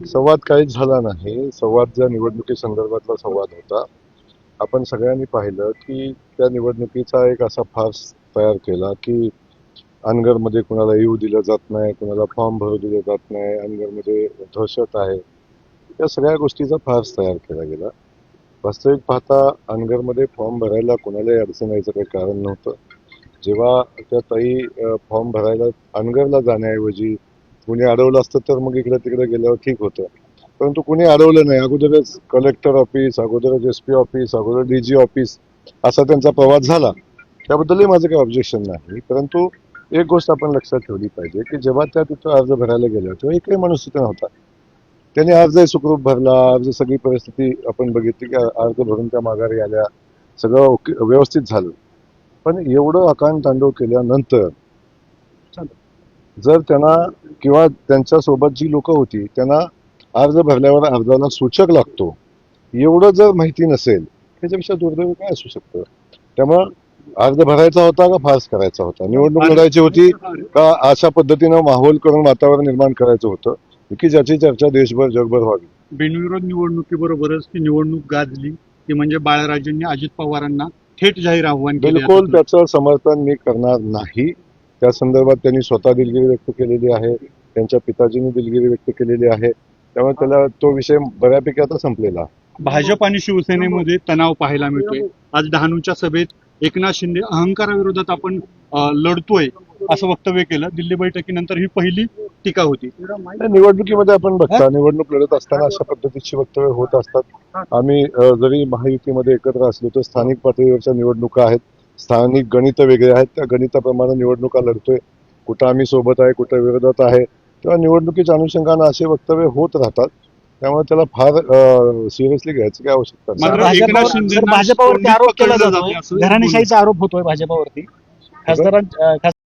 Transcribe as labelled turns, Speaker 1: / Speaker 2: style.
Speaker 1: संवाद काहीच झाला नाही. संवाद ज्या निवडणुकी संदर्भातला संवाद होता आपण सगळ्यांनी पाहिलं की त्या निवडणुकीचा एक असा फार्स तयार केला की अनगरमध्ये कुणाला येऊ दिलं जात नाही कुणाला फॉर्म भरू दिले जात नाही अनगरमध्ये दहशत आहे. या सगळ्या गोष्टीचा फार्स तयार केला गेला. वास्तविक पाहता अनगरमध्ये फॉर्म भरायला कोणालाही अडचण यायचं काही कारण नव्हतं. जेव्हा त्या ताई फॉर्म भरायला अनगरला जाण्याऐवजी कुणी अडवलं असतं तर मग इकडे तिकडे गेल्यावर ठीक होतं. परंतु कुणी अडवलं नाही. अगोदरच कलेक्टर ऑफिस अगोदरच एस पी ऑफिस अगोदर डी जी ऑफिस असा त्यांचा प्रवास झाला. त्याबद्दलही माझं काही ऑब्जेक्शन नाही. परंतु एक गोष्ट आपण लक्षात ठेवली पाहिजे की जेव्हा त्या तिथं अर्ज भरायला गेल्या तेव्हा एकही माणूस तिथे नव्हता. त्यांनी अर्जही सुखरूप भरला. अर्ज सगळी परिस्थिती आपण बघितली की अर्ज भरून त्या माघारी आल्या. सगळं ओके व्यवस्थित झालं. पण एवढं अकांड तांडव केल्यानंतर जर त्यांना किंवा त्यांच्यासोबत जी लोक होती त्यांना अर्ज भरल्यावर अर्जाला सूचक लागतो. एवढं जर माहिती नसेल त्याच्यापेक्षा दुर्दैव काय असू शकतं? त्यामुळं अर्ज भरायचा होता का फार्स करायचा होता? निवडणूक लढायची होती का अशा पद्धतीनं माहोल करून वातावरण निर्माण करायचं होतं? की ज्याची चर्चा देशभर जगभर व्हावी.
Speaker 2: बिनविरोध निवडणुकीबरोबरच ती निवडणूक गाजली. ती म्हणजे बाळराजेंनी अजित पवारांना थेट जाहीर आव्हान केले
Speaker 1: बिलकुल त्याचं समर्थन मी करणार नाही. त्या संदर्भात त्यांनी स्वतः दिलगिरी व्यक्त केलेली आहे त्यांच्या पिताजींनी दिलगिरी व्यक्त केलेली आहे. त्यामुळे त्याला तो विषय बऱ्यापैकी आता संपलेला.
Speaker 2: भाजप आणि शिवसेनेमध्ये तणाव पाहायला मिळतोय. आज डहाणूच्या सभेत एकनाथ शिंदे अहंकाराविरोधात आपण लढतोय असं वक्तव्य केलं. दिल्ली बैठकीनंतर ही पहिली टीका होती.
Speaker 1: निवडणुकीमध्ये आपण बघता निवडणूक लढत असताना अशा पद्धतीची वक्तव्य होत असतात. आम्ही जरी महायुतीमध्ये एकत्र असलो तर स्थानिक पातळीवरच्या निवडणुका आहेत. स्थानिक गणित वेगळे आहेत त्या गणिताप्रमाणे निवडणुका लढतोय. कुठं आम्ही सोबत आहे कुठं विरोधात आहे तेव्हा निवडणुकीच्या अनुषंगानं असे वक्तव्य होत राहतात. त्यामुळे त्याला फार सिरियसली घ्यायची काय आवश्यकता
Speaker 3: भाजपावरती आरोप केला
Speaker 2: असं?
Speaker 3: घराणेशाहीचा आरोप होतोय भाजपावरती. खासदारां अं,